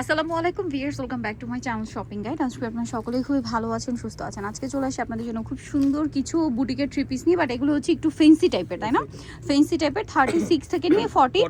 আসসালামু আলাইকুম viewers welcome back to my channel shopping guide. আজকে আপনারা সকলেই খুবই ভালো আছেন সুস্থ আছেন। আজকে চলে আসি আপনাদের জন্য খুব সুন্দর কিছু বুটিকের থ্রি পিস নিয়ে বাট এগুলো হচ্ছে একটু ফেন্সি টাইপের তাই না? ফেন্সি টাইপের থার্টি সিক্স থেকে নিয়ে ফর্টি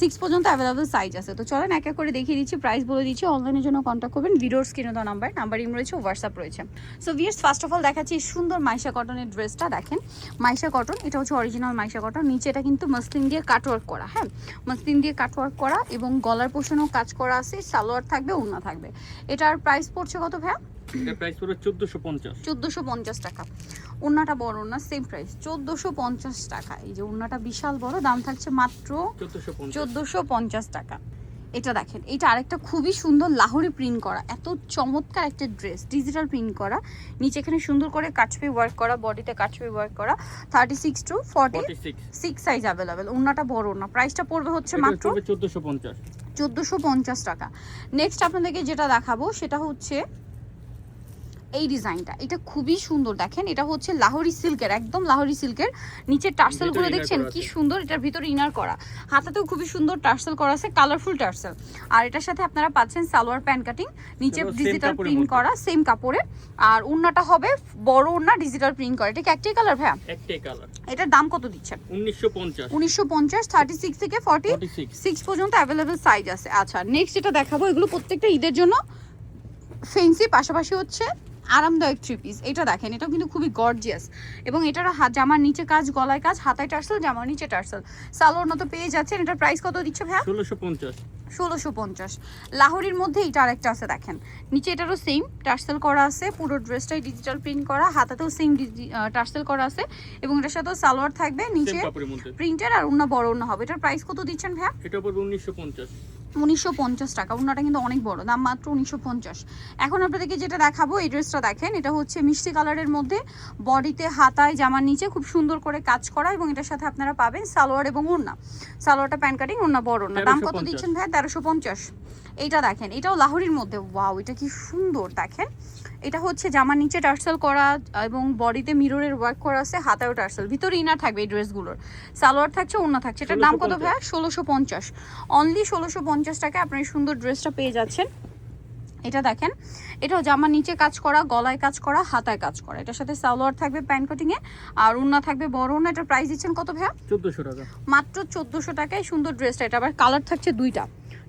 সিক্স পর্যন্ত অ্যাভেলেবল সাইজ আছে। তো চলেন এক এক করে দেখিয়ে দিচ্ছি প্রাইস বলে দিচ্ছি অনলাইনের জন্য কন্ট্যাক্ট করবেন। ভিডিওর স্ক্রিনে দেওয়া নাম্বার নাম্বার ইম রয়েছে হোয়াটসঅ্যাপ রয়েছে। So viewers first of all দেখাচ্ছি এই সুন্দর মাইশা কটনের ড্রেসটা দেখেন। মাইশা কটন এটা হচ্ছে অরিজিনাল মাইশা কটন নিচে এটা কিন্তু মসলিন দিয়ে কাটওয়ার্ক করা হ্যাঁ? মসলিন দিয়ে কাটওয়ার্ক করা এবং গলার পোষণও কাজ করা আছে সালোয়ার থাকবে ওড়না থাকবে। এটার প্রাইস পড়ছে কত ভাইয়া? এটা প্রাইস পড়বে 1450 চোদ্দোশো পঞ্চাশ টাকা। ওড়নাটা বড় না সেম প্রাইস চোদ্দোশো পঞ্চাশ টাকা। এই যে ওড়নাটা বিশাল বড় দাম থাকছে মাত্র 1450 চোদ্দোশো পঞ্চাশ টাকা। এটা দেখেন এটা আরেকটা খুবই সুন্দর লাহোরি প্রিন্ট করা এত চমৎকার একটা ড্রেস ডিজিটাল প্রিন্ট করা। নিচে এখানে সুন্দর করে কাচপি ওয়ার্ক করা বডিতে কাচপি ওয়ার্ক করা। Thirty six to forty 46 six size available ওড়নাটা বড় না প্রাইসটা পড়বে হচ্ছে মাত্র পড়বে 1450 চোদ্দোশো টাকা। নেক্সট আপনাদেরকে যেটা দেখাবো সেটা হচ্ছে এই ডিজাইনটা। এটা খুবই সুন্দর দেখেন। এটা হচ্ছে লাহোরি সিল্কের একদম লাহোরি সিল্কের। নিচের টার্সেলগুলো দেখছেন কি সুন্দর এটার ভিতরে ইনার করা। হাতাতেও খুবই সুন্দর টার্সেল করা আছে কালারফুল টার্সেল। আর এটার সাথে আপনারা পাচ্ছেন সালোয়ার প্যান্ট কাটিং নিচে ডিজিটাল প্রিন্ট করা সেম কাপড়ে। আর ওড়নাটা হবে বড় ওড়না ডিজিটাল প্রিন্ট করা। এটা কি একটাই কালার ভাইয়া? একটাই কালার এটার দাম কত দিচ্ছেন? 1950 উনিশশো পঞ্চাশ থার্টি সিক্স থেকে ফর্টি 46 সিক্স পর্যন্ত অ্যাভেলেবেল সাইজ আছে। আচ্ছা নেক্সট যেটা দেখাবো এগুলো প্রত্যেকটা ঈদের জন্য ফেন্সি পাশাপাশি হচ্ছে আরামদায়ক থ্রি পিস এটা দেখেন এটাও কিন্তু খুবই গর্জিয়াস এবং এটার হাত জামার নিচে কাজ গলায় কাজ হাতায় টার্সেল জামার নিচে টার্সেল। সালোয়ার মতো পেয়ে যাচ্ছেন। এটার প্রাইস কত দিচ্ছে ভাইয়া? 1650 ষোলোশো পঞ্চাশ। লাহোরির মধ্যে এইটা আরেকটা আছে দেখেন। নিচে এটারও সেম টার্সেল করা আছে। পুরো ড্রেসটাই ডিজিটাল প্রিন্ট করা। হাতাতেও সেম টার্সেল করা আছে। এবং এটার সাথেও সালোয়ার থাকবে নিচে প্রিন্টের আর অন্য বড় অন্য হবে। এটার প্রাইস কত দিচ্ছেন ভাইয়া? এটা পড়বে উনিশশো পঞ্চাশ। টাকা। ওনাটা কিন্তু অনেক বড় দাম মাত্র উনিশশো পঞ্চাশ। এখন আপনাদেরকে যেটা দেখাবো এই ড্রেসটা দেখেন এটা হচ্ছে মিষ্টি কালারের মধ্যে বডিতে হাতায় জামার নিচে খুব সুন্দর করে কাজ করা এবং এটার সাথে আপনারা পাবেন সালোয়ার এবং ওড়না। সালোয়ারটা প্যান্ট কাটিং ওড়না বড় ওড়না। দাম কত দিচ্ছেন ভাই? তেরোশো এইটা দেখেন এটাও লাহোরির মধ্যে। ওয়াও এটা কি সুন্দর দেখেন। এটা হচ্ছে জামার নিচে টার্সেল করা এবং বডিতে মিররের ওয়ার্ক করা আছে হাতায়ও টার্সেল। ভিতরে ইনার থাকবে এই ড্রেসগুলোর। সালোয়ার থাকছে ওড়না থাকছে। এটার দাম কত 1650 ভাইয়া ষোলোশো পঞ্চাশ। অনলি ষোলোশো পঞ্চাশ টাকায় আপনার সুন্দর ড্রেসটা পেয়ে যাচ্ছেন। এটা দেখেন এটাও জামার নিচে কাজ করা গলায় কাজ করা হাতায় কাজ করা। এটার সাথে সালোয়ার থাকবে প্যান্ট কাটিংয়ে আর ওড়না থাকবে বড় ওড়না এটার প্রাইস দিচ্ছেন কত ভাইয়া? 1400 টাকা। মাত্র চোদ্দোশো টাকায় সুন্দর ড্রেসটা এটা আবার কালার থাকছে দুইটা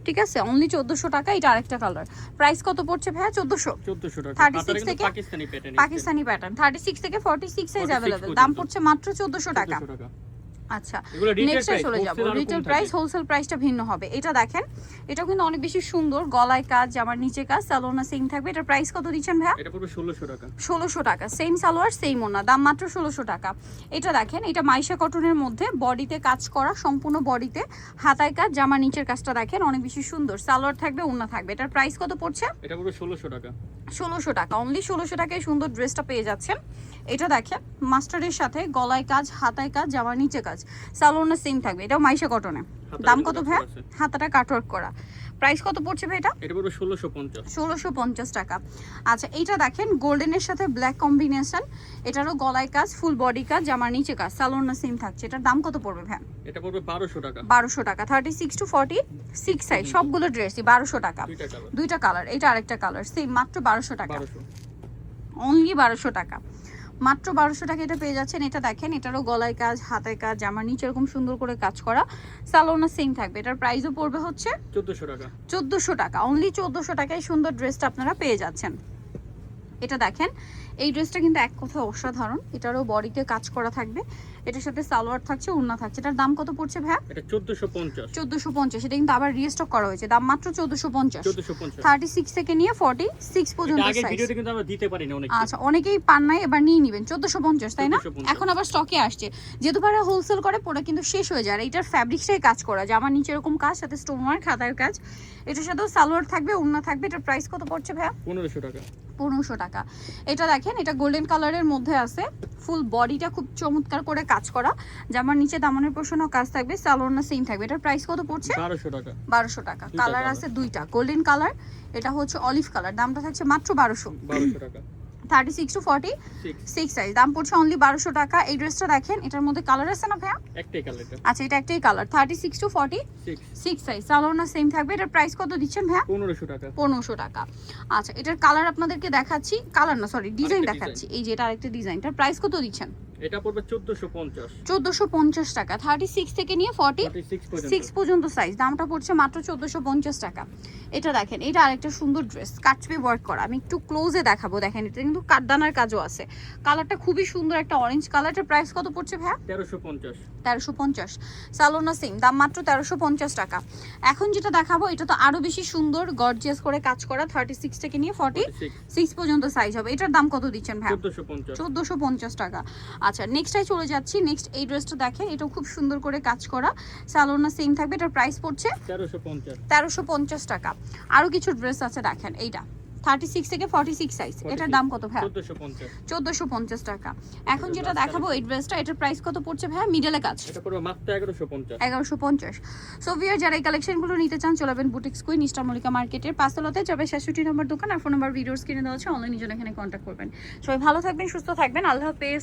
ঠিক আছে? অনলি চোদ্দোশো টাকা এটা আরেকটা কালার প্রাইস কত পড়ছে ভাইয়া? চোদ্দোশো। 1400 টাকা। 36 আপনারা কিন্তু থেকে পাকিস্তানি প্যাটার্ন থার্টি সিক্স থেকে ফর্টি সিক্স সাইজ অ্যাভেলেবেল দাম পড়ছে মাত্র চোদ্দোশো টাকা। আচ্ছা নেক্সটে প্রাইস চলে যাব। হোলসেল রিটেল প্রাইস হোলসেল প্রাইসটা ভিন্ন হবে। এটা দেখেন এটা কিন্তু অনেক বেশি সুন্দর গলায় কাজ জামার নিচে কাজ সালোনা সেম থাকবে। এটার প্রাইস কত দিচ্ছেন ভাইয়া? এটা পড়বে 1600 টাকা। ষোলোশো টাকা। সেম সালোয়ার সেম ওনা দাম মাত্র ষোলোশো টাকা। এটা দেখেন এটা মাইশা কটনের মধ্যে বডিতে কাজ করা সম্পূর্ণ বডিতে হাতায় কাজ জামার নিচের কাজটা দেখেন অনেক বেশি সুন্দর। সালোয়ার থাকবে ওনা থাকবে। এটার প্রাইস কত পড়ছে? এটা পড়বে 1600 টাকা। ষোলোশো টাকা। অনলি ষোলোশো টাকায় সুন্দর ড্রেসটা পেয়ে যাচ্ছেন। এটা দেখেন মাস্টারের সাথে গলায় কাজ হাতায় কাজ জামার নিচে কাজ। সালোনা সেম থাকবে। এটাও মাইশা কটনে দাম কত আছে। হাতাটা কাটওয়ার্ক করা। প্রাইস কত পড়ছে ভাই এটা? এটা পড়বে 1650 ষোলোশো পঞ্চাশ টাকা। আচ্ছা এইটা দেখেন গোল্ডেনের সাথে ব্ল্যাক কম্বিনেশন এটারও গলায় কাজ ফুল বডি কাজ জামার নিচে কাজ। সালোনা সেম থাকছে। এটার দাম কত পড়বে ভ্যান এটা পড়বে 1200 টাকা। বারোশো টাকা। Thirty six to forty six size সবগুলো ড্রেসই বারোশো টাকা। দুইটা কালার এটা আরেকটা কালার সেম মাত্র বারোশো টাকা। 1200 অনলি বারোশো টাকা। মাত্র বারোশো টাকা এটা পেয়ে যাচ্ছেন। এটা দেখেন এটারও গলায় কাজ হাতের কাজ জামার নিচে এরকম সুন্দর করে কাজ করা। সালোনা সেম থাকবে। এটার প্রাইসও পড়বে হচ্ছে 1400 টাকা। চোদ্দোশো টাকা। অনলি চোদ্দোশো টাকায় সুন্দর ড্রেসটা আপনারা পেয়ে যাচ্ছেন। এটা দেখেন এই ড্রেসটা কিন্তু এক কথা অসাধারণ। এটারও বডিতে কাজ করা থাকবে। এটার সাথে সালোয়ার থাকছে উন্না থাকছে। এটার দাম কত পড়ছে ভাইয়া? এটা 1450 চোদ্দোশো পঞ্চাশ। এটা কিন্তু আবার রিস্টক করা হয়েছে। দাম মাত্র চোদ্দোশো পঞ্চাশ। 1450 থার্টি সিক্স থেকে নিয়ে ফর্টি সিক্স এটা পর্যন্ত আগের সাইজ ভিডিওতে কিন্তু আমরা দিতে পারি না অনেক আচ্ছা অনেকেই পান নাই এবার নিয়ে নিবেন। চোদ্দোশো পঞ্চাশ তাই না? এখন আবার স্টকে আসছে। যেহেতু ভাড়া হোলসেল করে পরে কিন্তু শেষ হয়ে যায়। আর এটার ফ্যাব্রিক্সটাই কাজ করা। জামার নিচে এরকম কাজ সাথে স্টোন ওয়ার্ক খাতার কাজ। এটার সাথেও সালোয়ার থাকবে উন্না থাকবে। এটার প্রাইস কত পড়ছে ভাইয়া? 1500 টাকা। পনেরোশো টাকা। এটা দেখেন এটা গোল্ডেন কালারের মধ্যে আছে। ফুল বডিটা খুব চমৎকার করে কাজ করা। জামার নিচে দামনের পোষণও কাজ থাকবে সালোয়ার না সেম থাকবে। এটার প্রাইস কত পড়ছে? 1200 টাকা। বারোশো টাকা। কালার আছে দুইটা। গোল্ডেন কালার এটা হচ্ছে অলিভ কালার দামটা থাকছে মাত্র বারোশো। 1200 টাকা। Thirty six to forty six size দাম পড়ছে অনলি বারোশো টাকা। এই ড্রেসটা দেখেন এটার মধ্যে কালার আছে না ভাইয়া? একটাই কালার আচ্ছা এটা একটাই colour thirty six to forty six size না সেম থাকবে। এটার প্রাইস কত দিচ্ছেন ভাইয়া? পনেরোশো টাকা। পনেরোশো টাকা। আচ্ছা এটার কালার আপনাদেরকে দেখাচ্ছি। কালার না সরি ডিজাইন দেখাচ্ছি। এই যে এটা আরেকটা ডিজাইনটার প্রাইস কত দিচ্ছেন? এটা পড়বে চোদ্দোশো পঞ্চাশ। চোদ্দোশো পঞ্চাশ টাকা। থার্টি সিক্স থেকে নিয়ে ফর্টি ফর্টি সিক্স পর্যন্ত। সিক্স পর্যন্ত সাইজ দামটা পড়ছে মাত্র চোদ্দোশো পঞ্চাশ টাকা। এটা দেখেন এটা আরেকটা সুন্দর ড্রেস কাটবে ওয়ার্ক করা। আমি একটু ক্লোজে দেখাবো দেখেন এটা কিন্তু কাঠদানার কাজও আছে। কালারটা খুবই সুন্দর একটা অরেঞ্জ কালারটার প্রাইস কত পড়ছে পঞ্চাশ। তেরোশো পঞ্চাশ। সালোনা সিং দাম মাত্র তেরোশো পঞ্চাশ টাকা। এখন যেটা দেখাবো এটা তো আরও বেশি সুন্দর গর্জিয়াস করে কাজ করা। থার্টি সিক্স থেকে নিয়ে ফর্টি সিক্স সিক্স পর্যন্ত সাইজ হবে। এটার দাম কত দিচ্ছেন ভাই চোদ্দোশো পঞ্চাশ। চোদ্দোশো পঞ্চাশ টাকা। আচ্ছা নেক্সটাই চলে যাচ্ছি। নেক্সট এই ড্রেসটা দেখেন এটাও খুব সুন্দর করে কাজ করা। সালোনা সেম থাকবে এটার প্রাইস পড়ছে তেরোশো পঞ্চাশ। টাকা। আরও কিছু ড্রেস আছে দেখেন এইটা। থার্টি সিক্স থেকে ফর্টি সিক্স সাইজ এটার দাম কত ভাই চোদ্দোশো পঞ্চাশ। টাকা। এখন যেটা দেখাবো এই ড্রেসটা এটার প্রাইস কত পড়ছে ভাই মিডলে কাজ। এটা পড়বে মাত্র এগারোশো পঞ্চাশ। সো ভিয়ার যারা এই কালেকশনগুলো নিতে চান চলাবেন বুটিক্স কুইন নিস্টার মল্লিকা মার্কেটের পাঁচতলাতে যাবে ছেষট্টি নম্বর দোকান। আর ফোন নাম্বার ভিডিওস কিনে দেওয়া হচ্ছে অনলাইন জন্য এখানে কন্ট্যাক্ট করবেন। সবাই ভালো থাকবেন সুস্থ থাকবেন। আল্লাহ হাফেজ।